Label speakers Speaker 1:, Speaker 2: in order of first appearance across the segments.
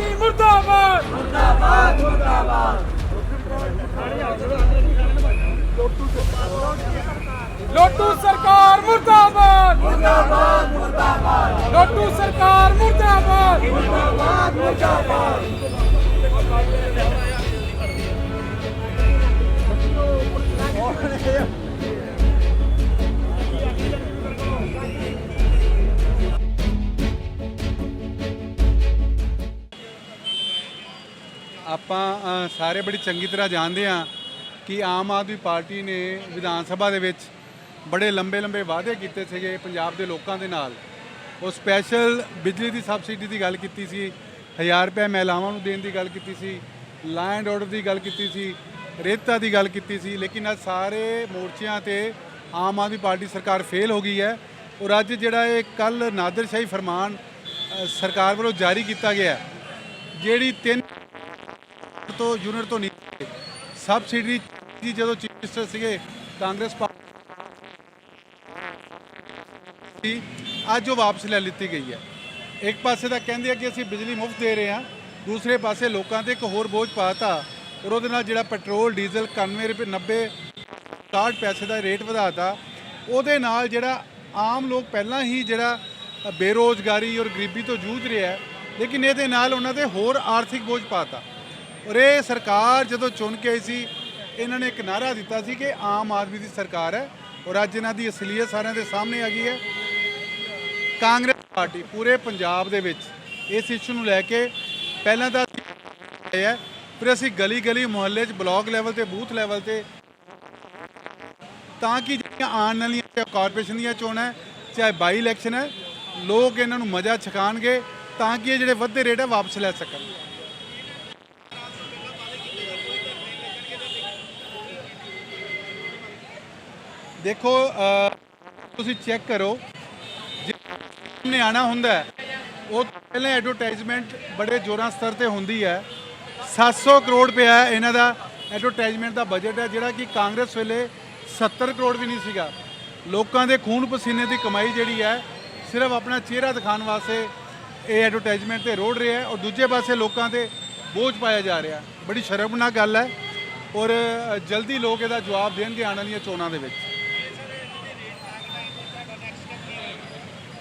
Speaker 1: Party ਮੁਰਦਾਬਾਦ। ਮੁਰਦਾਬਾਦ ਮੁਰਦਾਬਾਦ। ਲੋਟੂ ਸਰਕਾਰ ਮੁਰਦਾਬਾਦ। ਮੁਰਦਾਬਾਦ ਮੁਰਦਾਬਾਦ। ਲੋਟੂ ਸਰਕਾਰ ਮੁਰਦਾਬਾਦ।
Speaker 2: ਆਪਾਂ ਸਾਰੇ ਬੜੀ ਚੰਗੀ ਤਰ੍ਹਾਂ ਜਾਣਦੇ ਹਾਂ ਕਿ ਆਮ ਆਦਮੀ ਪਾਰਟੀ ਨੇ ਵਿਧਾਨ ਸਭਾ ਦੇ ਵਿੱਚ ਬੜੇ ਲੰਬੇ ਲੰਬੇ ਵਾਅਦੇ ਕੀਤੇ ਸੀਗੇ ਪੰਜਾਬ ਦੇ ਲੋਕਾਂ ਦੇ ਨਾਲ। ਉਹ ਸਪੈਸ਼ਲ ਬਿਜਲੀ ਦੀ ਸਬਸਿਡੀ ਦੀ ਗੱਲ ਕੀਤੀ ਸੀ 1000 ਰੁਪਏ ਮਹਿਲਾਵਾਂ ਨੂੰ ਦੇਣ ਦੀ ਗੱਲ ਕੀਤੀ ਸੀ ਲੈਂਡ ਆਰਡਰ ਦੀ ਗੱਲ ਕੀਤੀ ਸੀ, ਰੇਤਾ ਦੀ ਗੱਲ ਕੀਤੀ ਸੀ, ਲੇਕਿਨ ਅੱਜ ਸਾਰੇ ਮੋਰਚਿਆਂ ਤੇ ਆਮ ਆਦਮੀ ਪਾਰਟੀ ਸਰਕਾਰ ਫੇਲ ਹੋ ਗਈ ਹੈ ਔਰ ਅੱਜ ਜਿਹੜਾ ਇਹ ਕੱਲ ਨਾਦਰਸ਼ਾਹੀ ਫਰਮਾਨ ਸਰਕਾਰ ਵੱਲੋਂ ਜਾਰੀ ਕੀਤਾ ਗਿਆ ਜਿਹੜੀ ਤਿੰਨ ਤੋਂ ਯੂਨਿਟ ਤੋਂ ਨੀਚੇ ਸਬਸਿਡੀ ਦੀ ਜਦੋਂ ਚੀਫ ਮਿਨਿਸਟਰ ਸੀਗੇ ਕਾਂਗਰਸ ਪਾਰਟੀ ਅੱਜ ਉਹ ਵਾਪਸ ਲੈ ਲਿੱਤੀ ਗਈ ਹੈ। ਇੱਕ ਪਾਸੇ ਤਾਂ ਕਹਿੰਦੇ ਆ ਕਿ ਅਸੀਂ ਬਿਜਲੀ ਮੁਫਤ ਦੇ ਰਹੇ ਹਾਂ ਦੂਸਰੇ ਪਾਸੇ ਲੋਕਾਂ ਤੇ ਇੱਕ ਹੋਰ ਬੋਝ ਪਾਤਾ ਔਰ ਉਹਦੇ ਨਾਲ ਜਿਹੜਾ ਪੈਟਰੋਲ ਡੀਜ਼ਲ 91 ਰੁਪਏ 90 60 ਪੈਸੇ ਦਾ ਰੇਟ ਵਧਾਤਾ ਉਹਦੇ ਨਾਲ ਜਿਹੜਾ ਆਮ ਲੋਕ ਪਹਿਲਾਂ ਹੀ ਜਿਹੜਾ ਅ, ਬੇਰੋਜ਼ਗਾਰੀ ਔਰ ਗਰੀਬੀ ਤੋਂ ਜੂਝ ਰਿਹਾ ਹੈ ਲੇਕਿਨ ਇਹਦੇ ਨਾਲ ਉਹਨਾਂ ਤੇ ਹੋਰ ਆਰਥਿਕ ਬੋਝ ਪਾਤਾ। ਔਰ ਇਹ ਸਰਕਾਰ ਜਦੋਂ ਚੁਣ ਕੇ ਆਈ ਸੀ ਇਹਨਾਂ ਨੇ ਇੱਕ ਨਾਰਾ ਦਿੱਤਾ ਸੀ ਕਿ ਆਮ ਆਦਮੀ ਦੀ ਸਰਕਾਰ ਹੈ ਔਰ ਅੱਜ ਇਹਨਾਂ ਦੀ ਅਸਲੀਅਤ ਸਾਰਿਆਂ ਦੇ ਸਾਹਮਣੇ ਆ ਗਈ ਹੈ। ਕਾਂਗਰਸ ਪਾਰਟੀ ਪੂਰੇ ਪੰਜਾਬ ਦੇ ਵਿੱਚ ਇਸ ਇਸ਼ੂ ਨੂੰ ਲੈ ਕੇ ਪਹਿਲਾਂ ਤਾਂ ਹੈ ਫਿਰ ਅਸੀਂ ਗਲੀ ਗਲੀ ਮੁਹੱਲੇ 'ਚ ਬਲਾਕ ਲੈਵਲ ਤੇ ਬੂਥ ਲੈਵਲ ਤੇ ਤਾਂ ਕਿ ਜਿਹੜੀਆਂ ਆਉਣ ਵਾਲੀਆਂ ਕਾਰਪੋਰੇਸ਼ਨ ਦੀਆਂ ਚੋਣਾਂ ਹੈ, ਚਾਹੇ ਬਾਈ ਇਲੈਕਸ਼ਨ ਹੈ ਲੋਕ ਇਹਨਾਂ ਨੂੰ ਮਜ਼ਾ ਛਕਾਣਗੇ ਤਾਂ ਕਿ ਇਹ ਜਿਹੜੇ ਵੱਧੇ ਰੇਟ ਹੈ ਵਾਪਸ ਲੈ ਸਕਣ। ਦੇਖੋ ਤੁਸੀਂ ਚੈੱਕ ਕਰੋ। ਨੇ ਆਣਾ ਹੁੰਦਾ ਹੈ, ਉਹ ਪਹਿਲਾਂ ਐਡਵਰਟਾਈਜ਼ਮੈਂਟ ਬੜੇ ਜ਼ੋਰਾਂ ਸਤਰ ਤੇ ਹੁੰਦੀ ਹੈ। 700 ਕਰੋੜ ਰੁਪਇਆ ਇਹਨਾਂ ਦਾ ਐਡਵਰਟਾਈਜ਼ਮੈਂਟ ਦਾ ਬਜਟ ਹੈ ਜਿਹੜਾ ਕਿ ਕਾਂਗਰਸ ਵੇਲੇ 70 ਕਰੋੜ ਵੀ ਨਹੀਂ ਸੀਗਾ। ਲੋਕਾਂ ਦੇ ਖੂਨ ਪਸੀਨੇ ਦੀ ਕਮਾਈ ਜਿਹੜੀ ਹੈ ਸਿਰਫ ਆਪਣਾ ਚਿਹਰਾ ਦਿਖਾਉਣ ਵਾਸਤੇ ਇਹ ਐਡਵਰਟਾਈਜ਼ਮੈਂਟ ਤੇ ਰੋੜ ਰਿਹਾ ਔਰ ਦੂਜੇ ਪਾਸੇ ਲੋਕਾਂ ਤੇ ਬੋਝ ਪਾਇਆ ਜਾ ਰਿਹਾ। ਬੜੀ ਸ਼ਰਮਨਾਕ ਗੱਲ ਹੈ ਔਰ ਜਲਦੀ ਲੋਕ ਇਹਦਾ ਜਵਾਬ ਦੇਣਗੇ ਆਉਣ ਵਾਲੀਆਂ ਚੋਣਾਂ ਦੇ ਵਿੱਚ।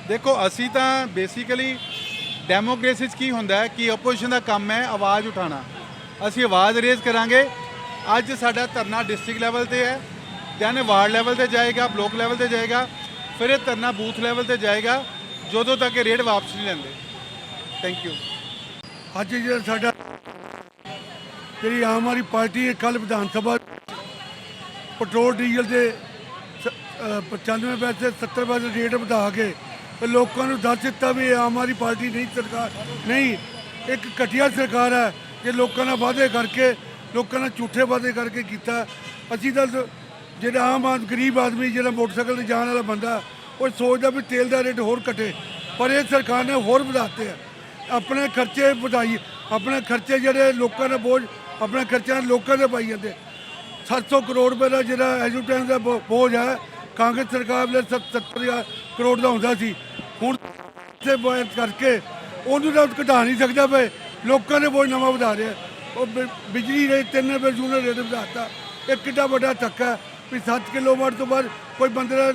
Speaker 2: ਦੇਖੋ, ਅਸੀਂ ਤਾਂ ਬੇਸਿਕਲੀ ਡੈਮੋਕ੍ਰੇਸੀ 'ਚ ਕੀ ਹੁੰਦਾ ਹੈ ਕਿ ਆਪੋਜੀਸ਼ਨ ਦਾ ਕੰਮ ਹੈ ਆਵਾਜ਼ ਉਠਾਉਣਾ। ਅਸੀਂ ਆਵਾਜ਼ ਰੇਜ਼ ਕਰਾਂਗੇ। ਅੱਜ ਸਾਡਾ ਧਰਨਾ ਡਿਸਟ੍ਰਿਕਟ ਲੈਵਲ ਤੇ ਹੈ। ਦੈਨ ਵਾਰਡ ਲੈਵਲ ਤੇ ਜਾਏਗਾ ਬਲੋਕ ਲੈਵਲ ਤੇ ਜਾਏਗਾ। ਫਿਰ ਇਹ ਧਰਨਾ ਬੂਥ ਲੈਵਲ ਤੇ ਜਾਏਗਾ, ਜਦੋਂ ਤੱਕ ਇਹ ਰੇਟ ਵਾਪਸ ਨਹੀਂ ਲੈਂਦੇ। ਥੈਂਕ ਯੂ
Speaker 3: ਅੱਜ ਜਿਹੜਾ ਸਾਡਾ ਜਿਹੜੀ ਆਮ ਆਦਮੀ ਪਾਰਟੀ ਹੈ ਕੱਲ ਵਿਧਾਨ ਸਭਾ ਪੈਟਰੋਲ, ਡੀਜ਼ਲ ਦੇ ਸ- 95 ਪੈਸੇ 70 ਪੈਸੇ ਰੇਟ ਵਧਾ ਕੇ ਲੋਕਾਂ ਨੂੰ ਦੱਸ ਦਿੱਤਾ ਵੀ ਇਹ ਆਮ ਆਦਮੀ ਪਾਰਟੀ ਨਹੀਂ ਸਰਕਾਰ ਨਹੀਂ, ਇੱਕ ਘਟੀਆ ਸਰਕਾਰ ਹੈ ਜੇ ਲੋਕਾਂ ਨਾਲ ਵਾਅਦੇ ਕਰਕੇ, ਲੋਕਾਂ ਨਾਲ ਝੂਠੇ ਵਾਅਦੇ ਕਰਕੇ ਕੀਤਾ, ਅਸੀਂ ਤਾਂ ਦ- ਜਿਹੜਾ ਆਮ ਆਦਮੀ ਗਰੀਬ ਆਦਮੀ ਜਿਹੜਾ ਮੋਟਰਸਾਈਕਲ ਤੇ ਜਾਣ ਵਾਲਾ ਬੰਦਾ, ਉਹ ਸੋਚਦਾ ਵੀ ਤੇਲ ਦਾ ਰੇਟ ਹੋਰ ਘਟੇ। ਪਰ ਇਹ ਸਰਕਾਰ ਨੇ ਹੋਰ ਵਧਾਤੇ ਆ। ਆਪਣੇ ਖਰਚੇ ਵਧਾਈ, ਆਪਣੇ ਖਰਚੇ ਜਿਹੜੇ ਲੋਕਾਂ ਦੇ ਬੋਝ, ਆਪਣੇ ਖਰਚਿਆਂ ਲੋਕਾਂ ਦੇ ਪਾਈ ਜਾਂਦੇ। 700 ਕਰੋੜ ਰੁਪਏ ਦਾ ਜਿਹੜਾ ਐਜੂਟੈਂਸ ਦਾ ਬੋ- ਬੋਝ ਹੈ, ਕਾਂਗਰਸ ਸਰਕਾਰ ਦੇ 70 ਕਰੋੜ ਦਾ ਹੁੰਦਾ ਸੀ। ਹੁਣ ਤੇ ਬੋਝ ਕਰਕੇ ਉਹਨੂੰ ਤਾਂ ਘਟਾ ਨਹੀਂ ਸਕਦਾ ਪਏ ਲੋਕਾਂ ਨੇ ਬੋਝ ਨਵਾਂ ਵਧਾ ਰਿਹਾ ਉਹ ਬਿ- ਬਿਜਲੀ ਦੇ 3 ਰੁਪਏ ਯੂਨਿਟ ਰੇਟ ਵਧਾਤਾ। ਇਹ ਕਿੱਡਾ ਵੱਡਾ ਧੱਕਾ ਵੀ 7 ਕਿਲੋਵਾਟ ਤੋਂ ਬਾਅਦ ਕੋਈ ਬੰਦੇ ਦਾ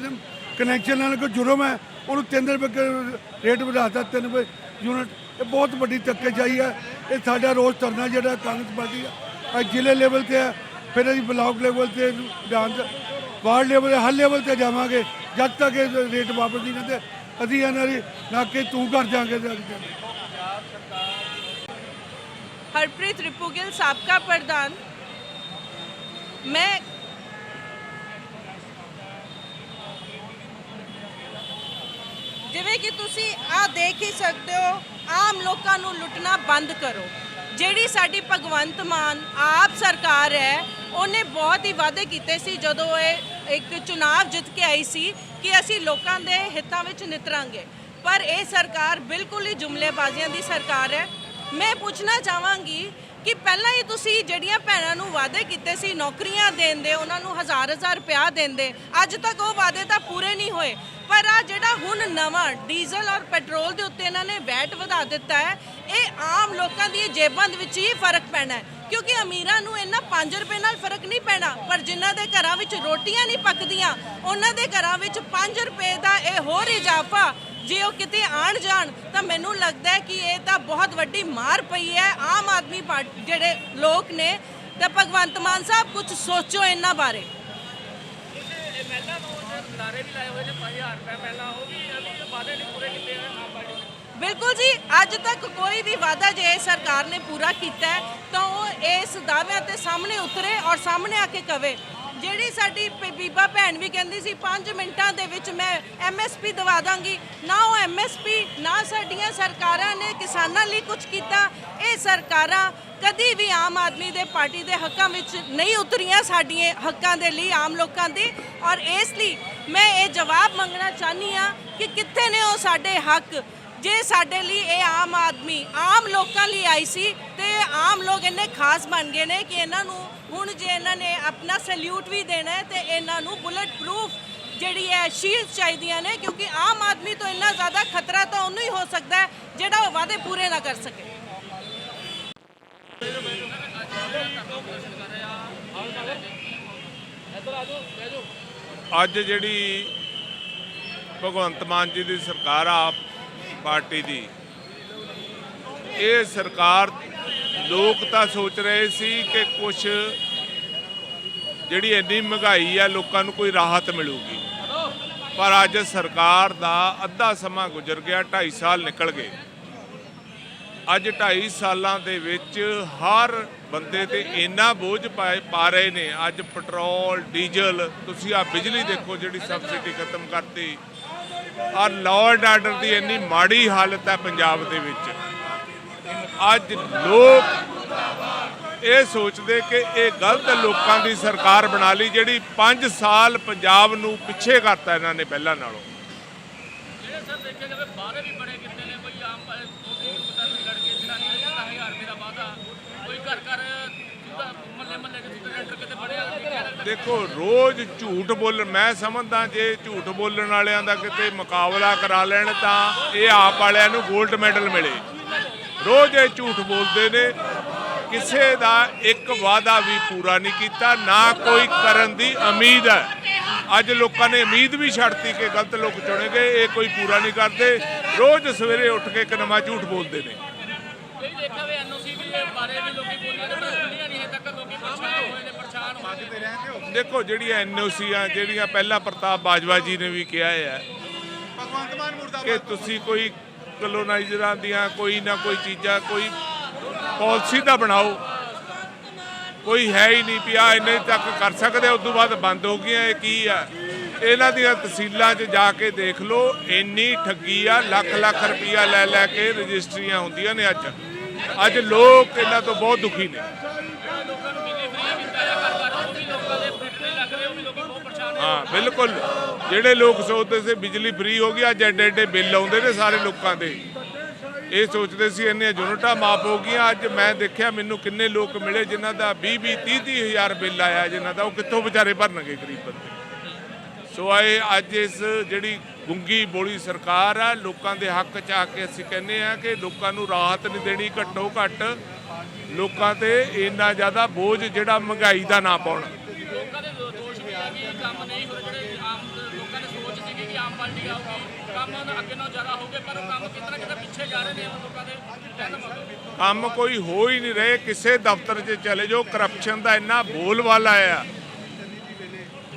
Speaker 3: ਕਨੈਕਸ਼ਨ ਨਾਲ ਕੋਈ ਜੁਰਮ ਹੈ, ਉਹਨੂੰ 3 ਰੁਪਏ ਕ- ਰੇਟ ਵਧਾਤਾ 3 ਰੁਪਏ ਯੂਨਿਟ ਇਹ ਬਹੁਤ ਵੱਡੀ ਧੱਕੇਸ਼ਾਹੀ ਹੈ। ਇਹ ਸਾਡਾ ਰੋਜ਼ ਧਰਨਾ ਜਿਹੜਾ ਕਾਂਗਰਸ ਪਾਰਟੀ ਦਾ ਜ਼ਿਲ੍ਹੇ ਲੈਵਲ ਤੇ ਹੈ। ਫਿਰ ਅਸੀਂ ਬਲਾਕ ਲੈਵਲ ਤੇ ਡਾਂਸ ਵਾਰਡ ਲੈਵਲ ਹਰ ਲੈਵਲ ਤੇ ਜਾਵਾਂਗੇ। ਜਦ ਤੱਕ ਇਹ ਰੇਟ ਵਾਪਸ ਨਹੀਂ ਦਿੰਦੇ ਅਸੀਂ ਇਹਨਾਂ ਦੀ ਨਾ ਕਿ ਤੂੰ ਕਰ ਜਾਾਂਗੇ
Speaker 4: ਹਰਪ੍ਰੀਤ ਰਿਪੂਗਿਲ, ਸਾਬਕਾ ਪ੍ਰਧਾਨ। ਮੈਂ ਜਿਵੇਂ ਕਿ ਤੁਸੀਂ ਆ ਦੇਖ ਹੀ ਸਕਦੇ ਹੋ, ਆਮ ਲੋਕਾਂ ਨੂੰ ਲੁੱਟਣਾ ਬੰਦ ਕਰੋ। ਜਿਹੜੀ ਸਾਡੀ ਭਗਵੰਤ ਮਾਨ ਆਪ ਸਰਕਾਰ ਹੈ ਉਹਨੇ ਬਹੁਤ ਹੀ ਵਾਅਦੇ ਕੀਤੇ ਸੀ ਜਦੋਂ ਇਹ ਇੱਕ ਚੁਣਾਵ ਜਿੱਤ ਕੇ ਆਈ ਸੀ ਕਿ ਅਸੀਂ ਲੋਕਾਂ ਦੇ ਹਿੱਤਾਂ ਵਿੱਚ ਨਿਤਰਾਂਗੇ। ਪਰ ਇਹ ਸਰਕਾਰ ਬਿਲਕੁਲ ਹੀ ਜੁਮਲੇਬਾਜ਼ੀਆਂ ਦੀ ਸਰਕਾਰ ਹੈ। ਮੈਂ ਪੁੱਛਣਾ ਚਾਹਾਂਗੀ ਕਿ ਪਹਿਲਾਂ ਹੀ ਤੁਸੀਂ ਜਿਹੜੀਆਂ ਭੈਣਾਂ ਨੂੰ ਵਾਅਦੇ ਕੀਤੇ ਸੀ ਨੌਕਰੀਆਂ ਦੇਣ ਦੇ, ਉਹਨਾਂ ਨੂੰ ਹਜ਼ਾਰ ਹਜ਼ਾਰ ਰੁਪਇਆ ਦਿੰਦੇ ਅੱਜ ਤੱਕ ਉਹ ਵਾਅਦੇ ਤਾਂ ਪੂਰੇ ਨਹੀਂ ਹੋਏ। ਪਰ ਆ ਜਿਹੜਾ ਹੁਣ ਨਵਾਂ ਡੀਜ਼ਲ ਔਰ ਪੈਟਰੋਲ ਦੇ ਉੱਤੇ ਇਹਨਾਂ ਨੇ ਵੈਟ ਵਧਾ ਦਿੱਤਾ ਹੈ, ਇਹ ਆਮ ਲੋਕਾਂ ਦੀ ਜੇਬਾਂ ਦੇ ਵਿੱਚ ਹੀ ਫ਼ਰਕ ਪੈਣਾ ਹੈ। ਕਿਉਂਕਿ ਅਮੀਰਾਂ ਨੂੰ ਇੰਨਾ 5 ਰੁਪਏ ਨਾਲ ਫ਼ਰਕ ਨਹੀਂ ਪੈਣਾ, ਪਰ ਜਿਨ੍ਹਾਂ ਦੇ ਘਰਾਂ ਵਿੱਚ ਰੋਟੀਆਂ ਨਹੀਂ ਪੱਕਦੀਆਂ, ਉਹਨਾਂ ਦੇ ਘਰਾਂ ਵਿੱਚ 5 ਰੁਪਏ ਦਾ ਇਹ ਹੋਰ ਇਜ਼ਾਫਾ, ਜੇ ਉਹ ਕਿਤੇ ਆਣ ਜਾਣ, ਤਾਂ ਮੈਨੂੰ ਲੱਗਦਾ ਹੈ ਕਿ ਇਹ ਤਾਂ ਬਹੁਤ ਵੱਡੀ ਮਾਰ ਪਈ ਹੈ ਆਮ ਆਦਮੀ ਪਾਰਟੀ, ਜਿਹੜੇ ਲੋਕ ਨੇ। ਤਾਂ ਭਗਵੰਤ ਮਾਨ ਸਾਹਿਬ ਕੁਝ ਸੋਚੋ ਇਹਨਾਂ ਬਾਰੇ।
Speaker 1: ਮਹਿਲਾ ਨੂੰ ਨਾਰੇ ਵੀ ਲਾਏ ਹੋਏ ਨੇ 5000 ਰੁਪਏ ਮਹਿਲਾ, ਉਹ ਵੀ ਅਭੀ ਵਾਅਦੇ ਨਹੀਂ ਪੂਰੇ ਕੀਤੇ ਆਮ ਪਾਰਟੀ
Speaker 4: ਬਿਲਕੁਲ ਜੀ, ਅੱਜ ਤੱਕ ਕੋਈ ਵੀ ਵਾਅਦਾ ਜੇ ਸਰਕਾਰ ਨੇ ਪੂਰਾ ਕੀਤਾ ਤਾਂ ਉਹ ਇਸ ਦਾਅਵਿਆਂ ਤੇ ਸਾਹਮਣੇ ਉਤਰੇ ਔਰ ਸਾਹਮਣੇ ਆ ਕੇ ਕਵੇ। ਜਿਹੜੀ ਸਾਡੀ ਪ- ਬੀਬਾ ਭੈਣ ਵੀ ਕਹਿੰਦੀ ਸੀ 5 ਮਿੰਟਾਂ ਦੇ ਵਿੱਚ ਮੈਂ ਐਮਐਸਪੀ ਦਵਾ ਦਾਂਗੀ। ਨਾ ਉਹ ਐਮਐਸਪੀ ਨਾ ਸਾਡੀਆਂ ਸਰਕਾਰਾਂ ਨੇ ਕਿਸਾਨਾਂ ਲਈ ਕੁਝ ਕੀਤਾ। ਇਹ ਸਰਕਾਰਾਂ ਕਦੀ ਵੀ ਆਮ ਆਦਮੀ ਦੇ ਪਾਰਟੀ ਦੇ ਹੱਕਾਂ ਵਿੱਚ ਨਹੀਂ ਉਤਰੀਆਂ ਸਾਡੀਆਂ ਹੱਕਾਂ ਦੇ ਲਈ, ਆਮ ਲੋਕਾਂ ਦੇ। ਔਰ ਇਸ ਲਈ ਮੈਂ ਇਹ ਜਵਾਬ ਮੰਗਣਾ ਚਾਹਨੀ ਆ ਕਿ ਕਿੱਥੇ ਨੇ ਉਹ ਸਾਡੇ ਹੱਕ? ਜੇ ਸਾਡੇ ਲਈ ਇਹ ਆਮ ਆਦਮੀ, ਆਮ ਲੋਕਾਂ ਲਈ ਆਈ ਸੀ ਤੇ ਆਮ ਲੋਕ ਇੰਨੇ ਖਾਸ ਬਣ ਗਏ ਨੇ ਕਿ ਇਹਨਾਂ ਨੂੰ ਹੁਣ ਜੇ ਇਹਨਾਂ ਨੇ ਆਪਣਾ ਸੈਲੂਟ ਵੀ ਦੇਣਾ ਹੈ ਤੇ ਇਹਨਾਂ ਨੂੰ ਬੁਲਟ ਪ੍ਰੂਫ ਜਿਹੜੀ ਹੈ ਸ਼ੀਲਡ ਚਾਹੀਦੀਆਂ ਨੇ, ਕਿਉਂਕਿ ਆਮ ਆਦਮੀ ਤੋਂ ਇੰਨਾ ਜ਼ਿਆਦਾ ਖਤਰਾ ਤਾਂ ਉਹਨੂੰ ਹੀ ਹੋ ਸਕਦਾ ਹੈ ਜਿਹੜਾ ਉਹ ਵਾਅਦੇ ਪੂਰੇ ਨਾ ਕਰ ਸਕੇ।
Speaker 5: ਅੱਜ ਜਿਹੜੀ ਭਗਵੰਤ ਮਾਨ ਜੀ ਦੀ ਸਰਕਾਰ ਆ ਪਾਰਟੀ ਦੀ। ਇਹ ਸਰਕਾਰ ਲੋਕ ਤਾਂ ਸੋਚ ਰਹੇ ਸੀ ਕਿ ਕੁਝ ਜਿਹੜੀ ਇੰਨੀ ਮਹਿੰਗਾਈ ਆ, ਲੋਕਾਂ ਨੂੰ ਕੋਈ ਰਾਹਤ ਮਿਲੂਗੀ। ਪਰ ਅੱਜ ਸਰਕਾਰ ਦਾ ਅੱਧਾ ਸਮਾਂ ਗੁਜ਼ਰ ਗਿਆ 2.5 ਸਾਲ ਨਿਕਲ ਗਏ। ਅੱਜ 2.5 ਸਾਲਾਂ ਦੇ ਵਿੱਚ ਹਰ ਬੰਦੇ ਤੇ ਇੰਨਾ ਬੋਝ ਪਾਏ- ਪਾ ਰਹੇ ਨੇ। ਅੱਜ ਪੈਟਰੋਲ, ਡੀਜ਼ਲ, ਤੁਸੀਂ ਆ ਬਿਜਲੀ ਦੇਖੋ ਜਿਹੜੀ ਸਬਸਿਡੀ ਖਤਮ ਕਰਤੀ। ਆ ਲਾਅ ਐਂਡ ਆਰਡਰ ਦੀ ਇੰਨੀ ਮਾੜੀ ਹਾਲਤ ਹੈ ਪੰਜਾਬ ਦੇ ਵਿੱਚ। ਅੱਜ ਲੋਕ ਇਹ ਸੋਚਦੇ ਕਿ ਇਹ ਗਲਤ ਲੋਕਾਂ ਦੀ ਸਰਕਾਰ ਬਣਾ ਲਈ, ਜਿਹੜੀ 5 ਸਾਲ ਪੰਜਾਬ ਨੂੰ ਪਿੱਛੇ ਕਰਤਾ ਇਹਨਾਂ ਨੇ ਪਹਿਲਾਂ ਨਾਲੋਂ।
Speaker 1: ਜਿਹੜੇ ਸਰ ਦੇਖਿਆ ਜਾਵੇ ਵਾਅਦੇ ਵੀ ਬੜੇ ਕੀਤੇ ਨੇ ਕੋਈ ਆਮ ਮੋਦੀ ਪਤਾ ਨਹੀਂ ਲੜਕੇ ਜਨਾਨੀਆਂ ਨੂੰ 10000 ਰੁਪਏ ਦਾ ਵਾਅਦਾ, ਕੋਈ ਘਰ ਘਰ ਮੱਲੇ ਮੱਲੇ ਦੇ ਰੈਂਟਰ ਕਿਤੇ ਬੜਿਆ ਦੇਖਿਆ ਜਾਂਦਾ
Speaker 5: ਦੇਖੋ, ਰੋਜ਼ ਝੂਠ ਬੋਲਣ, ਮੈਂ ਸਮਝਦਾ ਜੇ ਝੂਠ ਬੋਲਣ ਵਾਲਿਆਂ ਦਾ ਕਿਤੇ ਮੁਕਾਬਲਾ ਕਰਾ ਲੈਣ ਤਾਂ ਇਹ ਆਪ ਵਾਲਿਆਂ ਨੂੰ 골ਡ ਮੈਡਲ ਮਿਲੇ। ਰੋਜ਼ ਇਹ ਝੂਠ ਬੋਲਦੇ ਨੇ। ਕਿਸੇ ਦਾ ਇੱਕ ਵਾਅਦਾ ਵੀ ਪੂਰਾ ਨਹੀਂ ਕੀਤਾ, ਨਾ ਕੋਈ ਕਰਨ ਦੀ ਉਮੀਦ ਹੈ। ਅੱਜ ਲੋਕਾਂ ਨੇ ਉਮੀਦ ਵੀ ਛੱਡਤੀ ਕਿ ਗਲਤ ਲੋਕ ਚੁਣੇ ਗਏ ਇਹ ਕੋਈ ਪੂਰਾ ਨਹੀਂ ਕਰਦੇ। ਰੋਜ਼ ਸਵੇਰੇ ਉੱਠ ਕੇ ਇੱਕ ਨਵਾਂ ਝੂਠ ਬੋਲਦੇ ਨੇ।
Speaker 1: ਦੇਖਿਆ ਵੇ ਐਨਓਸੀ ਬਾਰੇ ਵੀ ਲੋਕੀ ਬੋਲਦੇ ਨੇ ਪਰ ਖੁੱਲੀਆਂ ਨਹੀਂ ਹੈ ਤੱਕ ਲੋਕੀ ਪਰੇਸ਼ਾਨ ਹੋਏ ਨੇ ਪਰੇਸ਼ਾਨ ਹੋਏ ਨੇ
Speaker 5: ਦੇਖੋ ਜਿਹੜੀਆਂ ਐਨਓਸੀਆਂ ਜਿਹੜੀਆਂ ਪਹਿਲਾਂ ਪ੍ਰਤਾਪ ਬਾਜਵਾ ਜੀ ਨੇ ਵੀ ਕਿਹਾ ਹੈ
Speaker 2: ਭਗਵੰਤ ਮਾਨ ਮੁਰਦਾਬਾਦ
Speaker 5: ਕਿ ਤੁਸੀਂ ਕੋਈ ਕਲੋਨਾਈਜ਼ਰਾਂ ਦੀਆਂ ਕੋਈ ਨਾ ਕੋਈ ਚੀਜ਼ਾਂ ਕੋਈ ਪਾਲਿਸੀ ਤਾਂ ਬਣਾਓ। ਕੋਈ ਹੈ ਹੀ ਨਹੀਂ ਪਿਆ ਇੰਨੇ ਤੱਕ ਕਰ ਸਕਦੇ ਉਸ ਤੋਂ ਬਾਅਦ ਬੰਦ ਹੋ ਗਈਆਂ ਇਹ ਕੀ ਆ? ਇਹਨਾਂ ਦੀਆਂ ਤਹਿਸੀਲਾਂ 'ਚ ਜਾ ਕੇ ਦੇਖ ਲਓ ਇੰਨੀ ਠੱਗੀ ਆ ਲੱਖ ਲੱਖ ਰੁਪਈਆ ਲੈ ਲੈ ਕੇ ਰਜਿਸਟਰੀਆਂ ਹੁੰਦੀਆਂ ਨੇ ਅੱਜ। ਅੱਜ ਲੋਕ ਇਹਨਾਂ ਤੋਂ ਬਹੁਤ ਦੁਖੀ ਨੇ
Speaker 1: ਲੋਕਾਂ ਨੂੰ ਬਿਜਲੀ ਫ੍ਰੀ ਕੀਤਾ ਜਾਂ ਘਰ ਘਰ ਉਹ ਵੀ ਲੋਕਾਂ ਦੇ ਫੈਕਟਰੀ ਲੱਗ ਰਹੇ ਉਹ ਵੀ ਲੋਕੀ ਬਹੁਤ ਪਰੇਸ਼ਾਨ ਨੇ
Speaker 5: ਹਾਂ, ਬਿਲਕੁਲ। ਜਿਹੜੇ ਲੋਕ ਸੋਚਦੇ ਸੀ ਬਿਜਲੀ ਫ੍ਰੀ ਹੋ ਗਈ, ਅੱਜ ਐਡੇ ਐਡੇ ਬਿੱਲ ਆਉਂਦੇ ਨੇ ਸਾਰੇ ਲੋਕਾਂ ਦੇ। ਇਹ ਸੋਚਦੇ ਸੀ ਇੰਨੀਆਂ ਯੂਨਿਟਾਂ ਮਾਫ ਹੋ ਗਈਆਂ। ਅੱਜ ਮੈਂ ਦੇਖਿਆ ਮੈਨੂੰ ਕਿੰਨੇ ਲੋਕ ਮਿਲੇ ਜਿਨ੍ਹਾਂ ਦਾ 20 20 30 30 ਹਜ਼ਾਰ ਬਿੱਲ ਆਇਆ, ਜਿਨ੍ਹਾਂ ਦਾ ਉਹ ਕਿੱਥੋਂ ਵਿਚਾਰੇ ਭਰਨਗੇ ਗਰੀਬ ਬੰਦੇ ਸੋ ਆਏ, ਅੱਜ ਇਸ ਜਿਹੜੀ ਗੁੰਗੀ ਬੋਲੀ ਸਰਕਾਰ ਆ, ਲੋਕਾਂ ਦੇ ਹੱਕ ਚ ਆ ਕੇ ਅਸੀਂ ਕਹਿੰਦੇ ਆ ਕਿ ਲੋਕਾਂ ਨੂੰ ਰਾਹਤ ਨਹੀਂ ਦੇਣੀ, ਘੱਟੋ ਘੱਟ ਲੋਕਾਂ ਤੇ ਇੰਨਾ ਜ਼ਿਆਦਾ ਬੋਝ ਜਿਹੜਾ ਮਹਿੰਗਾਈ ਦਾ ਨਾ ਪਾਉਣਾ
Speaker 1: ਲੋਕਾਂ ਦੇ ਦੋ- ਦੋਸ਼ ਵੀ ਆ ਕਿ ਕੰਮ ਨਹੀਂ ਹੋ ਰਹੇ ਜਿਹੜੇ ਆਮ ਲੋਕਾਂ ਨੇ ਸੋਚ ਸੀਗੀ ਕਿ ਆਮ ਪਾਰਟੀ ਆਊਗੀ ਕੰਮ ਦਾ ਅੱਗੇ ਨਾਲੋਂ ਜ਼ਿਆਦਾ ਹੋ ਗਏ ਪਰ ਉਹ ਕੰਮ ਕਿਤਨਾ ਕਿਤੇ ਪਿੱਛੇ ਜਾ ਰਹੇ ਨੇ ਉਹ ਲੋਕਾਂ ਦੇ ਕਹਿਣ ਦਾ ਮਤਲਬ
Speaker 5: ਕੰਮ ਕੋਈ ਹੋ ਹੀ ਨਹੀਂ ਰਹੇ ਕਿਸੇ ਦਫ਼ਤਰ 'ਚ ਚਲੇ ਜਾਓ ਕਰਪਸ਼ਨ ਦਾ ਇੰਨਾ ਬੋਲਬਾਲਾ ਆ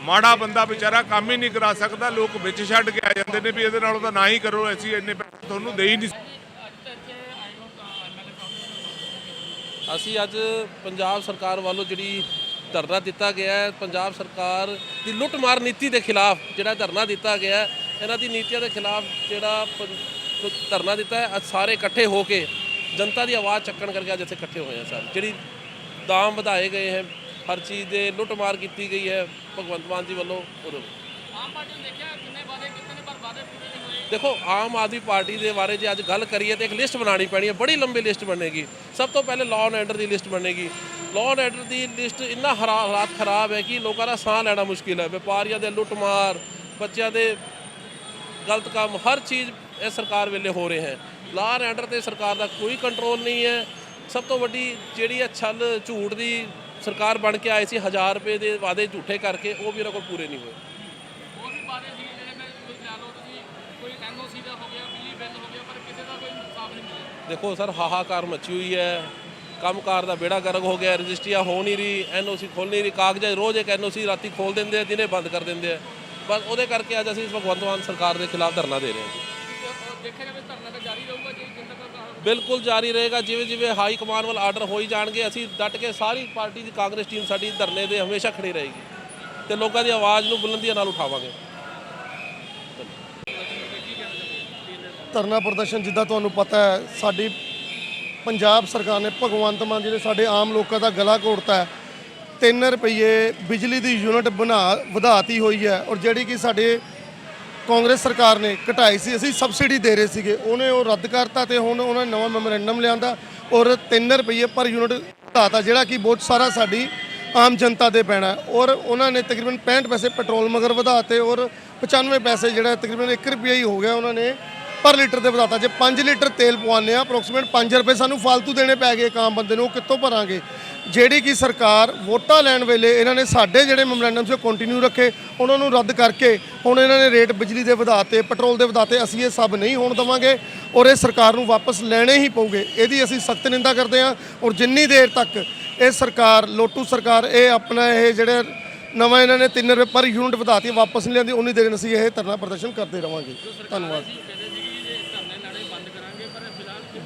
Speaker 5: ਮਾੜਾ ਬੰਦਾ ਵਿਚਾਰਾ ਕੰਮ ਹੀ ਨਹੀਂ ਕਰਾ ਸਕਦਾ ਲੋਕ ਵਿੱਚ ਛੱਡ ਕੇ ਆ ਜਾਂਦੇ ਨੇ ਵੀ ਇਹਦੇ ਨਾਲੋਂ ਤਾਂ ਨਾ ਹੀ ਕਰੋ ਅਸੀਂ ਇੰਨੇ ਪੈਸੇ ਤੁਹਾਨੂੰ ਦੇ ਹੀ ਨਹੀਂ
Speaker 6: ਅਸੀਂ ਅੱਜ ਪੰਜਾਬ ਸਰਕਾਰ ਵੱਲੋਂ ਜਿਹੜੀ ਧਰਨਾ ਦਿੱਤਾ ਗਿਆ ਹੈ। ਪੰਜਾਬ ਸਰਕਾਰ ਦੀ ਲੁੱਟਮਾਰ ਨੀਤੀ ਦੇ ਖਿਲਾਫ ਜਿਹੜਾ ਧਰਨਾ ਦਿੱਤਾ ਗਿਆ ਹੈ, ਇਹਨਾਂ ਦੀ ਨੀਤੀਆਂ ਦੇ ਖਿਲਾਫ ਜਿਹੜਾ ਪ- ਧਰਨਾ ਦਿੱਤਾ ਹੈ। ਅੱਜ ਸਾਰੇ ਇਕੱਠੇ ਹੋ ਕੇ ਜਨਤਾ ਦੀ ਆਵਾਜ਼ ਚੱਕਣ ਕਰਕੇ ਅੱਜ ਇੱਥੇ ਇਕੱਠੇ ਹੋਏ ਆ ਸਾਰੇ। ਜਿਹੜੀ ਦਾਮ ਵਧਾਏ ਗਏ ਹੈ ਹਰ ਚੀਜ਼ ਦੇ ਲੁੱਟਮਾਰ ਕੀਤੀ ਗਈ ਹੈ ਭਗਵੰਤ ਮਾਨ ਜੀ ਵੱਲੋਂ ਉਹਦੇ
Speaker 1: ਆਮ ਪਾਰਟੀ ਨੇ ਦੇਖਿਆ ਕਿੰਨੇ ਵਾਅਦੇ ਕੀਤੇ ਨੇ ਪਰ ਵਾਅਦੇ ਪੂਰੇ ਨਹੀਂ
Speaker 6: ਦੇਖੋ, ਆਮ ਆਦਮੀ ਪਾਰਟੀ ਦੇ ਬਾਰੇ ਜੇ ਅੱਜ ਗੱਲ ਕਰੀਏ ਤਾਂ ਇੱਕ ਲਿਸਟ ਬਣਾਉਣੀ ਪੈਣੀ ਹੈ, ਬੜੀ ਲੰਬੀ ਲਿਸਟ ਬਣੇਗੀ। ਸਭ ਤੋਂ ਪਹਿਲੇ ਲਾਅ ਐਂਡ ਆਰਡਰ ਦੀ ਲਿਸਟ ਬਣੇਗੀ। ਲਾਅ ਐਂਡ ਆਰਡਰ ਦੀ ਲਿਸਟ ਇੰਨਾ ਹਰਾ- ਹਾਲਾਤ ਖਰਾਬ ਹੈ ਕਿ ਲੋਕਾਂ ਦਾ ਸਾਹ ਲੈਣਾ ਮੁਸ਼ਕਿਲ ਹੈ। ਵਪਾਰੀਆਂ ਦੇ ਲੁੱਟਮਾਰ ਬੱਚਿਆਂ ਦੇ ਗਲਤ ਕੰਮ, ਹਰ ਚੀਜ਼ ਇਹ ਸਰਕਾਰ ਵੇਲੇ ਹੋ ਰਹੇ ਹੈ। ਲਾਅ ਐਂਡ ਆਰਡਰ ਤੇ ਸਰਕਾਰ ਦਾ ਕੋਈ ਕੰਟਰੋਲ ਨਹੀਂ ਹੈ। ਸਭ ਤੋਂ ਵੱਡੀ ਜਿਹੜੀ ਹੈ ਛਲ ਝੂਠ ਦੀ ਸਰਕਾਰ ਬਣ ਕੇ ਆਈ ਸੀ 1000 ਰੁਪਏ ਦੇ ਵਾਅਦੇ ਝੂਠੇ ਕਰਕੇ, ਉਹ ਵੀ ਇਹਨਾਂ ਕੋਲ ਪੂਰੇ ਨਹੀਂ ਹੋਏ
Speaker 1: ਹੋਰ ਵੀ ਵਾਅਦੇ ਸੀ ਜਿਹੜੇ ਮੈਂ ਕੋਈ ਲੈ ਲਓ ਤੁਸੀਂ ਕੋਈ ਐਨਓਸੀ ਦਾ ਹੋ ਗਿਆ ਬਿਜਲੀ ਬਿੱਲ ਹੋ ਗਿਆ ਪਰ ਕਿਸੇ ਦਾ ਕੋਈ ਇਨਸਾਫ ਨਹੀਂ ਮਿਲਿਆ
Speaker 6: ਦੇਖੋ ਸਰ, ਹਾਹਾਕਾਰ ਮਚੀ ਹੋਈ ਹੈ। ਕੰਮਕਾਰ ਦਾ ਬੇੜਾ ਗਰਕ ਹੋ ਗਿਆ, ਰਜਿਸਟਰੀਆਂ ਹੋ ਨਹੀਂ ਰਹੀ, ਐਨਓਸੀ ਖੋਲ ਨਹੀਂ ਰਹੀ, ਕਾਗਜ਼ਾਂ ਰੋਜ਼ ਇੱਕ ਐਨਓਸੀ ਰਾਤੀ ਖੋਲ ਦਿੰਦੇ ਆ, ਦਿਨੇ ਬੰਦ ਕਰ ਦਿੰਦੇ ਆ। ਬਸ ਉਹਦੇ ਕਰਕੇ ਅੱਜ ਅਸੀਂ ਭਗਵੰਤ ਮਾਨ ਸਰਕਾਰ ਦੇ ਖਿਲਾਫ ਧਰਨਾ ਦੇ ਰਹੇ ਹਾਂ
Speaker 1: ਦੇਖਿਆ ਜਾਵੇ ਧਰਨਾ ਤਾਂ ਜਾਰੀ ਰਹੂਗਾ ਜੇ। ਜਿੰਨਾ ਤੱਕ
Speaker 6: ਬਿਲਕੁਲ ਜਾਰੀ ਰਹੇਗਾ, ਜਿਵੇਂ ਜਿਵੇਂ ਹਾਈ ਕਮਾਨ ਵੱਲ ਆਰਡਰ ਹੋਈ ਜਾਣਗੇ, ਅਸੀਂ ਡਟ ਕੇ ਸਾਰੀ ਪਾਰਟੀ ਦੀ ਕਾਂਗਰਸ ਟੀਮ ਸਾਡੀ ਧਰਨੇ ਦੇ ਹਮੇਸ਼ਾ ਖੜੀ ਰਹੇਗੀ। ਤੇ ਲੋਕਾਂ ਦੀ ਆਵਾਜ਼ ਨੂੰ ਬੁਲੰਦੀਆਂ ਨਾਲ ਉਠਾਵਾਂਗੇ।
Speaker 7: ਧਰਨਾ ਪ੍ਰਦਰਸ਼ਨ ਜਿੱਦਾਂ ਤੁਹਾਨੂੰ ਪਤਾ ਹੈ, ਸਾਡੀ ਪੰਜਾਬ ਸਰਕਾਰ ਨੇ ਭਗਵੰਤ ਮਾਨ ਜੀ ਨੇ ਸਾਡੇ ਆਮ ਲੋਕਾਂ ਦਾ ਗਲਾ ਘੋਟਤਾ ਹੈ। 3 ਰੁਪਏ ਬਿਜਲੀ ਦੀ ਯੂਨਿਟ ਬਣਾ, ਵਧਾਤੀ ਹੋਈ ਹੈ ਔਰ ਜਿਹੜੀ ਕਿ ਸਾਡੇ ਕਾਂਗਰਸ ਸਰਕਾਰ ਨੇ ਘਟਾਈ ਸੀ, ਅਸੀਂ ਸਬਸਿਡੀ ਦੇ ਰਹੇ ਸੀਗੇ। ਉਹਨੇ ਉਹ ਰੱਦ ਕਰਤਾ ਤੇ ਹੁਣ ਉਹਨਾਂ ਨੇ ਨਵਾਂ ਮੈਮੋਰੈਂਡਮ ਲਿਆਂਦਾ ਔਰ 3 ਰੁਪਏ ਪਰ ਯੂਨਿਟ ਘਟਾਤਾ, ਜਿਹੜਾ ਕਿ ਬਹੁਤ ਸਾਰਾ ਸਾਡੀ ਆਮ ਜਨਤਾ ਦੇ ਪੈਣਾ ਔਰ ਉਹਨਾਂ ਨੇ ਤਕਰੀਬਨ 65 ਪੈਸੇ ਪੈਟਰੋਲ ਮਗਰ ਵਧਾਤੇ ਔਰ 95 ਪੈਸੇ ਜਿਹੜਾ ਤਕਰੀਬਨ 1 ਰੁਪਿਆ ਹੀ ਹੋ ਗਿਆ ਉਹਨਾਂ ਨੇ ਪਰ ਲੀਟਰ ਦੇ ਵਧਾਤਾ। ਜੇ 5 ਲੀਟਰ ਤੇਲ ਪਵਾਉਂਦੇ ਆ ਅਪਰੋਕਸੀਮੇਟ 5 ਰੁਪਏ ਸਾਨੂੰ ਫालतू ਦੇਣੇ ਪੈ ਗਏ ਇੱਕ ਆਮ ਬੰਦੇ ਨੂੰ, ਉਹ ਕਿੱਥੋਂ ਭਰਾਂਗੇ? ਜਿਹੜੀ ਕਿ ਸਰਕਾਰ ਵੋਟਾਂ ਲੈਣ ਵੇਲੇ ਇਹਨਾਂ ਨੇ ਸਾਡੇ ਜਿਹੜੇ ਮੈਮੋਰੈਂਡਮ ਸੀ ਉਹ ਕੰਟੀਨਿਊ ਰੱਖੇ, ਉਹਨਾਂ ਨੂੰ ਰੱਦ ਕਰਕੇ ਹੁਣ ਇਹਨਾਂ ਨੇ ਰੇਟ ਬਿਜਲੀ ਦੇ ਵਧਾਤੇ, ਪੈਟਰੋਲ ਦੇ ਵਧਾਤੇ, ਅਸੀਂ ਇਹ ਸਭ ਨਹੀਂ ਹੋਣ ਦਵਾਂਗੇ ਔਰ ਇਹ ਸਰਕਾਰ ਨੂੰ ਵਾਪਸ ਲੈਣੇ ਹੀ ਪਊਗੇ। ਇਹਦੀ ਅਸੀਂ ਸਖਤ ਨਿੰਦਾ ਕਰਦੇ ਹਾਂ ਔਰ ਜਿੰਨੀ ਦੇਰ ਤੱਕ ਇਹ ਸਰਕਾਰ, ਲੋਟੂ ਸਰਕਾਰ, ਇਹ ਆਪਣਾ ਇਹ ਜਿਹੜੇ ਨਵਾਂ ਇਹਨਾਂ ਨੇ 3 ਰੁਪਏ ਪਰ ਯੂਨਿਟ ਵਧਾਤੀ, ਵਾਪਸ ਨਹੀਂ ਲੈਂਦੀ ਉਨੀ ਦੇਰ ਅਸੀਂ ਇਹ ਧਰਨਾ ਪ੍ਰਦਰਸ਼ਨ ਕਰਦੇ ਰਵਾਂਗੇ। ਧੰਨਵਾਦ।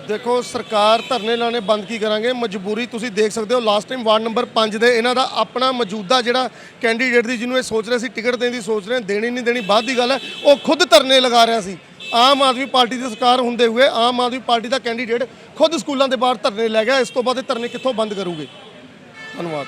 Speaker 7: ਦੇਖੋ, ਸਰਕਾਰ ਧਰਨੇ ਲਾਣੇ ਬੰਦ ਕੀ ਕਰਾਂਗੇ? ਮਜਬੂਰੀ ਤੁਸੀਂ ਦੇਖ ਸਕਦੇ ਹੋ ਲਾਸਟ ਟਾਈਮ ਵਾਰਡ ਨੰਬਰ 5 ਦੇ ਇਹਨਾਂ ਦਾ ਆਪਣਾ ਮੌਜੂਦਾ ਜਿਹੜਾ ਕੈਂਡੀਡੇਟ ਦੀ ਜਿਹਨੂੰ ਇਹ ਸੋਚ ਰਹੇ ਸੀ ਟਿਕਟ ਦੇਣ ਦੀ ਸੋਚ ਰਹੇ, ਦੇਣੀ ਨਹੀਂ ਦੇਣੀ, ਬਾਅਦ ਦੀ ਗੱਲ ਹੈ, ਉਹ ਖੁਦ ਧਰਨੇ ਲਗਾ ਰਿਹਾ ਸੀ। ਆਮ ਆਦਮੀ ਪਾਰਟੀ ਦੀ ਸਰਕਾਰ ਹੁੰਦੇ ਹੋਏ, ਆਮ ਆਦਮੀ ਪਾਰਟੀ ਦਾ ਕੈਂਡੀਡੇਟ ਖੁਦ ਸਕੂਲਾਂ ਦੇ ਬਾਹਰ ਧਰਨੇ ਲੈ ਗਿਆ, ਇਸ ਤੋਂ ਬਾਅਦ ਇਹ ਧਰਨੇ ਕਿੱਥੋਂ ਬੰਦ ਕਰੂਗੇ? ਧੰਨਵਾਦ।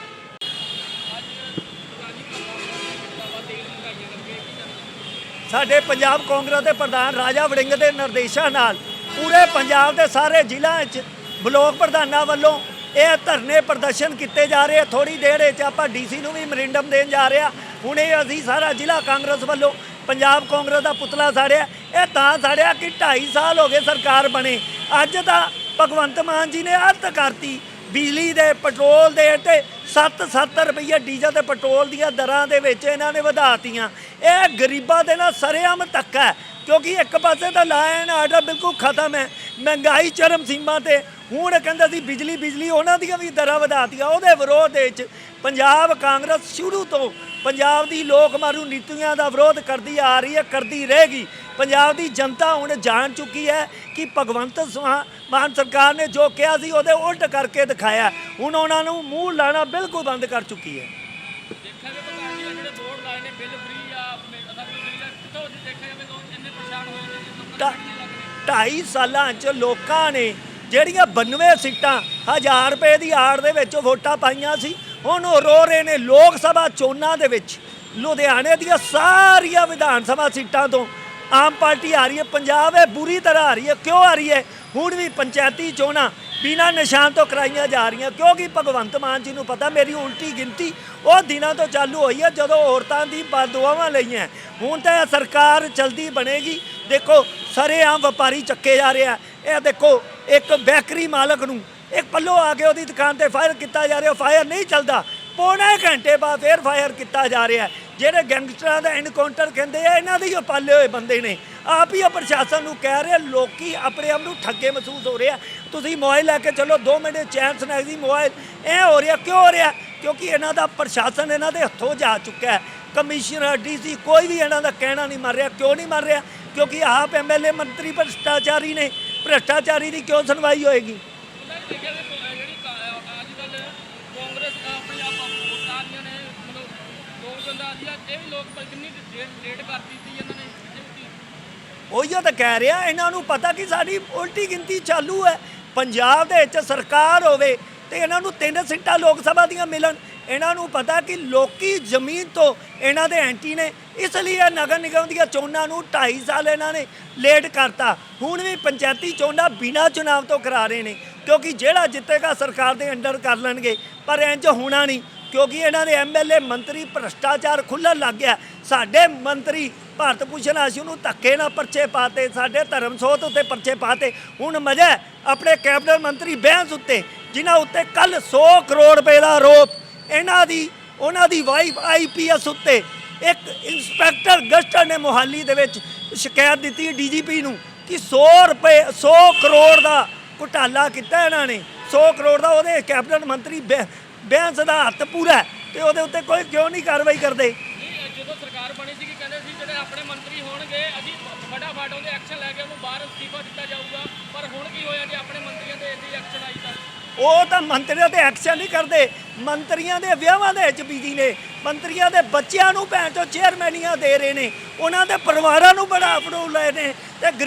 Speaker 8: ਸਾਡੇ ਪੰਜਾਬ ਕਾਂਗਰਸ ਦੇ ਪ੍ਰਧਾਨ ਰਾਜਾ ਵੜਿੰਗ ਦੇ ਨਿਰਦੇਸ਼ਾਂ ਨਾਲ ਪੂਰੇ ਪੰਜਾਬ ਦੇ ਸਾਰੇ ਜ਼ਿਲ੍ਹਿਆਂ 'ਚ ਬਲੋਕ ਪ੍ਰਧਾਨਾਂ ਵੱਲੋਂ ਇਹ ਧਰਨੇ ਪ੍ਰਦਰਸ਼ਨ ਕੀਤੇ ਜਾ ਰਹੇ ਆ। ਥੋੜੀ ਦੇਰ ਵਿੱਚ ਆਪਾਂ ਡੀਸੀ ਨੂੰ ਵੀ ਮਰਿੰਡਮ ਦੇਣ ਜਾ ਰਹੇ ਆ। ਹੁਣ ਇਹ ਅਸੀਂ ਸਾਰਾ ਜ਼ਿਲ੍ਹਾ ਕਾਂਗਰਸ ਵੱਲੋਂ ਪੰਜਾਬ ਕਾਂਗਰਸ ਦਾ ਪੁਤਲਾ ਸਾੜਿਆ। ਇਹ ਤਾਂ ਸਾੜਿਆ ਕਿ 2.5 ਸਾਲ ਹੋ ਗਏ ਸਰਕਾਰ ਬਣੇ। ਅੱਜ ਤਾਂ ਭਗਵੰਤ ਮਾਨ ਜੀ ਨੇ ਅੱਤ ਕਰਤੀ ਬਿਜਲੀ ਦੇ, ਪੈਟਰੋਲ ਦੇ ਤੇ 7-7 ਰੁਪਏ ਡੀਜ਼ਲ ਤੇ ਪੈਟਰੋਲ ਦੀਆਂ ਦਰਾਂ ਦੇ ਵਿੱਚ ਇਹਨਾਂ ਨੇ ਵਧਾਤੀਆਂ। ਇਹ ਗਰੀਬਾਂ ਦੇ ਨਾਲ ਸਰੇਆਮ ਧੱਕਾ ਹੈ। ਕਿਉਂਕਿ ਇੱਕ ਪਾਸੇ ਤਾਂ ਲਾ ਐਂਡ ਆਰਡਰ ਬਿਲਕੁਲ ਖਤਮ ਹੈ। ਮਹਿੰਗਾਈ ਚਰਮ ਸੀਮਾ ਤੇ। ਹੁਣ ਕਹਿੰਦਾ ਸੀ ਬਿਜਲੀ ਬਿਜਲੀ, ਉਹਨਾਂ ਦੀਆਂ ਵੀ ਦਰਾਂ ਵਧਾਤੀਆਂ। ਉਹਦੇ ਵਿਰੋਧ ਵਿੱਚ ਪੰਜਾਬ ਕਾਂਗਰਸ ਸ਼ੁਰੂ ਤੋਂ ਪੰਜਾਬ ਦੀ ਲੋਕ ਮਾਰੂ ਨੀਤੀਆਂ ਦਾ ਵਿਰੋਧ ਕਰਦੀ ਆ ਰਹੀ ਹੈ, ਕਰਦੀ ਰਹੇਗੀ। ਪੰਜਾਬ ਦੀ ਜਨਤਾ ਹੁਣ ਜਾਣ ਚੁੱਕੀ ਹੈ ਕਿ ਭਗਵੰਤ ਸਵਾ- ਮਾਨ ਸਰਕਾਰ ਨੇ ਜੋ ਕਿਹਾ ਸੀ ਉਹਦੇ ਉਲਟ ਕਰਕੇ ਦਿਖਾਇਆ। ਹੁਣ ਉਹਨਾਂ ਨੂੰ ਮੂੰਹ ਲਾਣਾ ਬਿਲਕੁਲ ਬੰਦ ਕਰ ਚੁੱਕੀ ਹੈ।
Speaker 1: ਦੇਖਿਆ ਜਾਵੇ ਪ੍ਰਧਾਨ ਜੀ ਜਿਹੜੇ ਬੋਰਡ ਲਾਏ ਨੇ ਬਿੱਲ ਫ੍ਰੀ ਆ ਅਸਾਂ ਕੋਈ ਫ੍ਰੀ ਆ। ਕਿੱਥੋਂ ਦੇਖਿਆ ਜਾਵੇ ਲੋਕ ਇੰਨੇ ਪਰੇਸ਼ਾਨ ਹੋਏ ਨੇ ਜਿਸ ਨੰਬਰ
Speaker 8: ਢਾ-
Speaker 1: ਨਹੀਂ ਲੱਗ ਰਹੇ
Speaker 8: ਢਾਈ ਸਾਲਾਂ 'ਚ ਲੋਕਾਂ ਨੇ ਜਿਹੜੀਆਂ 92 ਸੀਟਾਂ 1000 ਰੁਪਏ ਦੀ ਆੜ ਦੇ ਵਿੱਚ ਵੋਟਾਂ ਪਾਈਆਂ ਸੀ ਹੁਣ ਉਹ ਰੋ ਰਹੇ ਨੇ ਲੋਕ ਸਭਾ ਚੋਣਾਂ ਦੇ ਵਿੱਚ। ਲੁਧਿਆਣੇ ਦੀਆਂ ਸਾਰੀਆਂ ਵਿਧਾਨ ਸਭਾ ਸੀਟਾਂ ਤੋਂ ਆਮ ਪਾਰਟੀ ਆ ਰਹੀ ਹੈ ਪੰਜਾਬ ਇਹ ਬੁਰੀ ਤਰ੍ਹਾਂ ਆ ਰਹੀ ਹੈ। ਕਿਉਂ ਆ ਰਹੀ ਹੈ? ਹੁਣ ਵੀ ਪੰਚਾਇਤੀ ਚੋਣਾਂ ਬਿਨਾਂ ਨਿਸ਼ਾਨ ਤੋਂ ਕਰਾਈਆਂ ਜਾ ਰਹੀਆਂ। ਕਿਉਂਕਿ ਭਗਵੰਤ ਮਾਨ ਜੀ ਨੂੰ ਪਤਾ ਮੇਰੀ ਉਲਟੀ ਗਿਣਤੀ ਉਹ ਦਿਨਾਂ ਤੋਂ ਚਾਲੂ ਹੋਈ ਹੈ ਜਦੋਂ ਔਰਤਾਂ ਦੀ ਬਦਦੁਆਵਾਂ ਲਈਆਂ। ਹੁਣ ਤਾਂ ਇਹ ਸਰਕਾਰ ਜਲਦੀ ਬਣੇਗੀ। ਦੇਖੋ ਸਾਰੇ ਆਮ ਵਪਾਰੀ ਚੱਕੇ ਜਾ ਰਿਹਾ। ਇਹ ਦੇਖੋ, ਇੱਕ ਬੇਕਰੀ ਮਾਲਕ ਨੂੰ ਇੱਕ ਪੱਲੋ ਆ ਕੇ ਉਹਦੀ ਦੁਕਾਨ ਤੇ ਫਾਇਰ ਕੀਤਾ ਜਾ ਰਿਹਾ ਫਾਇਰ ਨਹੀਂ ਚੱਲਦਾ। ਪੌਣੇ ਘੰਟੇ ਬਾਅਦ ਫੇਰ ਫਾਇਰ ਕੀਤਾ ਜਾ ਰਿਹਾ। ਜਿਹੜੇ ਗੈਂਗਸਟਰਾਂ ਦਾ ਐਨਕਾਊਂਟਰ ਕਹਿੰਦੇ ਆ, ਇਹਨਾਂ ਦੇ ਹੀ ਪਾਲੇ ਹੋਏ ਬੰਦੇ ਨੇ। ਆਪ ਹੀ ਉਹ ਪ੍ਰਸ਼ਾਸਨ ਨੂੰ ਕਹਿ ਰਹੇ ਲੋਕੀ ਆਪਣੇ ਆਪ ਨੂੰ ਠੱਗੇ ਮਹਿਸੂਸ ਹੋ ਰਿਹਾ ਤੁਸੀਂ ਮੋਬਾਈਲ ਲੈ ਕੇ ਚਲੋ 2 ਮਿੰਟ ਚੈਨ ਸਨੈਕ ਦੀ ਮੋਬਾਈਲ ਇਹ ਹੋ ਰਿਹਾ, ਕਿਉਂ ਹੋ ਰਿਹਾ? ਕਿਉਂਕਿ ਇਹਨਾਂ ਦਾ ਪ੍ਰਸ਼ਾਸਨ ਇਹਨਾਂ ਦੇ ਹੱਥੋਂ ਜਾ ਚੁੱਕਾ ਹੈ। ਕਮਿਸ਼ਨਰ ਡੀਸੀ ਕੋਈ ਵੀ ਇਹਨਾਂ ਦਾ ਕਹਿਣਾ ਨਹੀਂ ਮੰਨ ਰਿਹਾ ਕਿਉਂ ਨਹੀਂ ਮੰਨ ਰਿਹਾ? ਕਿਉਂਕਿ ਆਪ ਐਮਐਲਏ ਮੰਤਰੀ ਭ੍ਰਿਸ਼ਟਾਚਾਰੀ ਨੇ। ਭ੍ਰਿਸ਼ਟਾਚਾਰੀ ਦੀ ਕਿਉਂ ਸੁਣਵਾਈ ਹੋਏਗੀ? ਉਹੀਓ ਤਾਂ ਕਹਿ ਰਿਹਾ ਇਹਨਾਂ ਨੂੰ ਪਤਾ ਕਿ ਸਾਡੀ ਉਲਟੀ ਗਿਣਤੀ ਚਾਲੂ ਹੈ। ਪੰਜਾਬ ਦੇ ਵਿੱਚ ਸਰਕਾਰ ਹੋਵੇ ਤੇ ਇਹਨਾਂ ਨੂੰ ਤਿੰਨ ਸੀਟਾਂ ਲੋਕ ਸਭਾ ਦੀਆਂ ਮਿਲਣ। ਇਹਨਾਂ ਨੂੰ ਪਤਾ ਕਿ ਲੋਕੀ ਜ਼ਮੀਨ ਤੋਂ ਇਹਨਾਂ ਦੇ ਐਂਟੀ ਨੇ, ਇਸ ਲਈ ਇਹ ਨਗਰ ਨਿਗਮ ਦੀਆਂ ਚੋਣਾਂ ਨੂੰ 2.5 ਸਾਲ ਇਹਨਾਂ ਨੇ ਲੇਟ ਕਰਤਾ। ਹੁਣ ਵੀ ਪੰਚਾਇਤੀ ਚੋਣਾਂ ਬਿਨਾਂ ਚੁਣਾਵ ਤੋਂ ਕਰਾ ਰਹੇ ਨੇ, ਕਿਉਂਕਿ ਜਿਹੜਾ ਜਿੱਤੇਗਾ ਸਰਕਾਰ ਦੇ ਅੰਡਰ ਕਰ ਲੈਣਗੇ, ਪਰ ਇੰਜ ਹੋਣਾ ਨਹੀਂ, ਕਿਉਂਕਿ ਇਹਨਾਂ ਦੇ ਐਮਐਲਏ ਮੰਤਰੀ ਭ੍ਰਸ਼ਟਾਚਾਰ ਖੁੱਲ੍ਹਣ ਲੱਗ ਗਿਆ। ਸਾਡੇ ਮੰਤਰੀ ਭਾਰਤ ਭੂਸ਼ਣ ਆਸ਼ੂ ਨੂੰ ਧੱਕੇ ਨਾਲ ਪਰਚੇ ਪਾਤੇ, ਸਾਡੇ ਧਰਮ ਸੋਤ ਉੱਤੇ ਪਰਚੇ ਪਾਤੇ। ਹੁਣ ਮਜ਼ਾ ਆਪਣੇ ਕੈਬਨਿਟ ਮੰਤਰੀ ਬਹਿਸ ਉੱਤੇ ਜਿਨ੍ਹਾਂ ਉੱਤੇ ਕੱਲ 100 ਕਰੋੜ ਰੁਪਏ ਦਾ ਆਰੋਪ, ਇਹਨਾਂ ਦੀ, ਉਹਨਾਂ ਦੀ ਵਾਈਫ ਆਈਪੀਐਸ ਉੱਤੇ ਇੱਕ ਇੰਸਪੈਕਟਰ ਗਸਟਰ ਨੇ ਮੋਹਾਲੀ ਦੇ ਵਿੱਚ ਸ਼ਿਕਾਇਤ ਦਿੱਤੀ ਡੀਜੀਪੀ ਨੂੰ ਕਿ 100 ਰੁਪਏ 100 ਕਰੋੜ ਦਾ ਘੁਟਾਲਾ ਕੀਤਾ ਇਹਨਾਂ ਨੇ। 100 ਕਰੋੜ ਦਾ ਉਹਦੇ ਕੈਬਨਿਟ ਮੰਤਰੀ ਬੈ- ਬੈਂਸ ਦਾ ਹੱਥ ਪੂਰਾ ਹੈ ਤੇ ਉਹਦੇ ਉੱਤੇ ਕੋਈ ਕਿਉਂ ਨਹੀਂ ਕਾਰਵਾਈ ਕਰਦੇ?
Speaker 1: ਜਦੋਂ ਸਰਕਾਰ ਬਣੀ ਸੀ ਕਹਿੰਦੇ ਸੀ ਜਿਹੜੇ ਆਪਣੇ ਮੰਤਰੀ ਹੋਣਗੇ, ਅਸੀਂ ਫਟਾਫਟ ਉਹਦੇ ਐਕਸ਼ਨ ਲੈ ਕੇ ਉਹਨੂੰ ਬਾਹਰ ਅਸਤੀਫਾ ਦਿੱਤਾ ਜਾਊਗਾ। ਪਰ ਹੁਣ ਕੀ ਹੋਇਆ ਜੇ ਆਪਣੇ ਮੰਤਰੀਆਂ ਦੇ ਇੰਨੀ ਐਕਸ਼ਨ ਆਈ।
Speaker 8: ਉਹ ਤਾਂ ਮੰਤਰੀਆਂ ਤੇ ਐਕਸ਼ਨ ਨਹੀਂ ਕਰਦੇ। ਮੰਤਰੀਆਂ ਦੇ ਵਿਆਹਾਂ ਦੇ ਵਿੱਚ ਬਿਜ਼ੀ ਨੇ। ਮੰਤਰੀਆਂ ਦੇ ਬੱਚਿਆਂ ਨੂੰ ਭੈਣ ਚੋ ਚੇਅਰਮੈਨੀਆਂ ਦੇ ਰਹੇ ਨੇ। ਉਹਨਾਂ ਦੇ ਪਰਿਵਾਰਾਂ ਨੂੰ ਬੜਾ ਅਪਣਾਉ ਲਏ ਨੇ। ਤੇ